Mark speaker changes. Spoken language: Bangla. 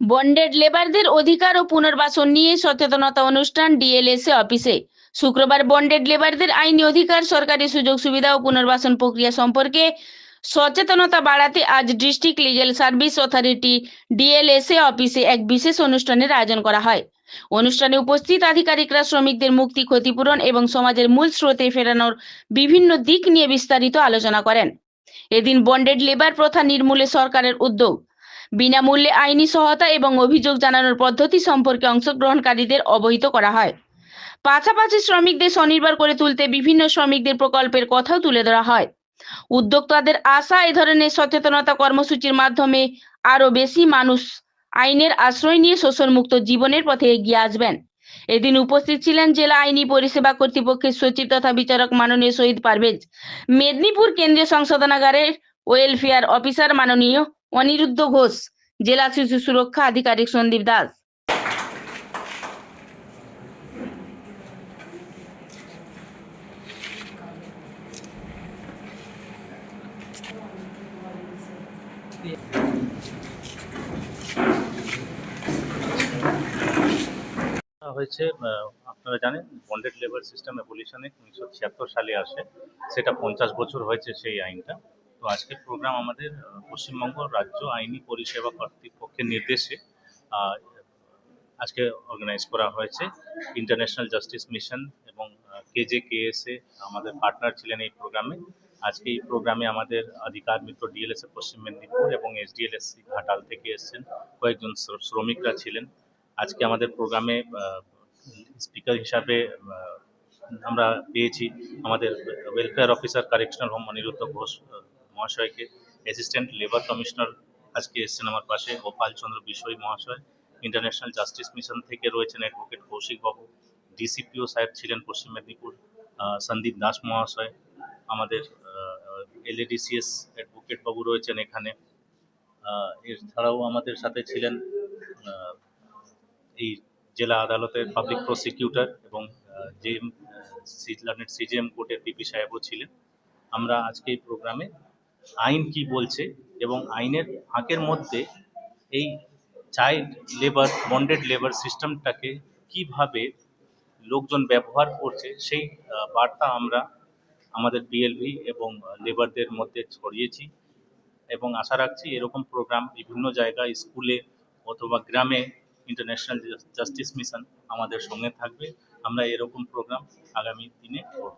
Speaker 1: বন্ডেড লেবারদের অধিকার ও পুনর্বাসন নিয়ে সচেতনতা অনুষ্ঠান ডিএলএসএ অফিসে। শুক্রবার বন্ডেড লেবারদের আইনি অধিকার, সরকারি সুযোগ সুবিধা ও পুনর্বাসন প্রক্রিয়া সম্পর্কে সচেতনতা বাড়াতে আজ district legal service authority DLSA অফিসে এক বিশেষ অনুষ্ঠানের আয়োজন করা হয়। অনুষ্ঠানে উপস্থিত আধিকারিকরা শ্রমিকদের মুক্তি, ক্ষতিপূরণ এবং সমাজের মূল স্রোতে ফেরানোর বিভিন্ন দিক নিয়ে বিস্তারিত আলোচনা করেন। এদিন বন্ডেড লেবার প্রথা নির্মূলে সরকারের উদ্যোগ। বিনামূল্যে আইনি সহায়তা এবং অভিযোগ জানানোর পদ্ধতি সম্পর্কে অংশগ্রহণকারীদের অবহিত করা হয়। পাশাপাশি শ্রমিকদের স্বনির্ভর করে তুলতে বিভিন্ন শ্রমিকদের প্রকল্পের কথাও তুলে ধরা হয়। উদ্যোক্তাদের আশা, এ ধরনের সচেতনতা কর্মসূচির মাধ্যমে আরও বেশি মানুষ আইনের আশ্রয় নিয়ে শোষণমুক্ত জীবনের পথে এগিয়ে আসবেন। এদিন উপস্থিত ছিলেন জেলা আইনি পরিষেবা কর্তৃপক্ষের সচিব তথা বিচারক মাননীয় শহীদ পারভেজ। মেদিনীপুর কেন্দ্রীয় সংশোধনাগারের ওয়েলফেয়ার অফিসার মাননীয় অনিরুদ্ধ ঘোষ, জেলা শিশু সুরক্ষা আধিকারিক সন্দীপ দাস।
Speaker 2: হয়েছে আপনারা জানেন বন্ডেড লেবার সিস্টেম অ্যাবলিশনে উনিশশো সালে আসে। সেটা পঞ্চাশ বছর হয়েছে সেই আইনটা। তো আজকের প্রোগ্রাম আমাদের পশ্চিমবঙ্গ রাজ্য আইনি পরিষেবা কর্তৃপক্ষের নির্দেশে আজকে অর্গানাইজ করা হয়েছে। ইন্টারন্যাশনাল জাস্টিস মিশন এবং কেজে কেএসএ আমাদের পার্টনার ছিলেন এই প্রোগ্রামে আজকে এই প্রোগ্রামে আমাদের অধিকার মিত্র ডিএলএসএ পশ্চিম মেদিনীপুর এবং এসডিএলএসসি ঘাটাল থেকে এসছেন। কয়েকজন শ্রমিকরা ছিলেন। আজকে আমাদের প্রোগ্রামে স্পিকার হিসাবে আমরা পেয়েছি আমাদের welfare officer correctional home Aniruddha Ghosh মহাশয়কে অ্যাসিস্ট্যান্ট লেবার কমিশনার আজকে এসেছেন আমার পাশে, গোপাল চন্দ্র বিষয় মহাশয় ইন্টারন্যাশনাল জাস্টিস মিশন থেকে রয়েছেন অ্যাডভোকেট কৌশিক বাবু ডিসিপিও সাহেব ছিলেন পশ্চিম মেদিনীপুর সন্দীপ দাস মহাশয়, আমাদের এলএডিসিএস অ্যাডভোকেট বাবু রয়েছেন এখানে। এছাড়াও আমাদের সাথে ছিলেন এই জেলা আদালতের পাবলিক প্রসিকিউটর এবং যে সিজিএম কোর্টের পিপি সাহেবও ছিলেন। আমরা আজকে এই প্রোগ্রামে আইন কি বলছে এবং আইনের ফাঁকের মধ্যে এই চাইল্ড লেবার বন্ডেড লেবার সিস্টেমটাকে কীভাবে লোকজন ব্যবহার করছে সেই বার্তা আমরা আমাদের বিএলভি এবং লেবারদের মধ্যে ছড়িয়েছি এবং আশা রাখছি এরকম প্রোগ্রাম বিভিন্ন জায়গায়, স্কুলে অথবা গ্রামে ইন্টারন্যাশনাল জাস্টিস মিশন আমাদের সঙ্গে থাকবে। আমরা এরকম প্রোগ্রাম আগামী দিনে করব।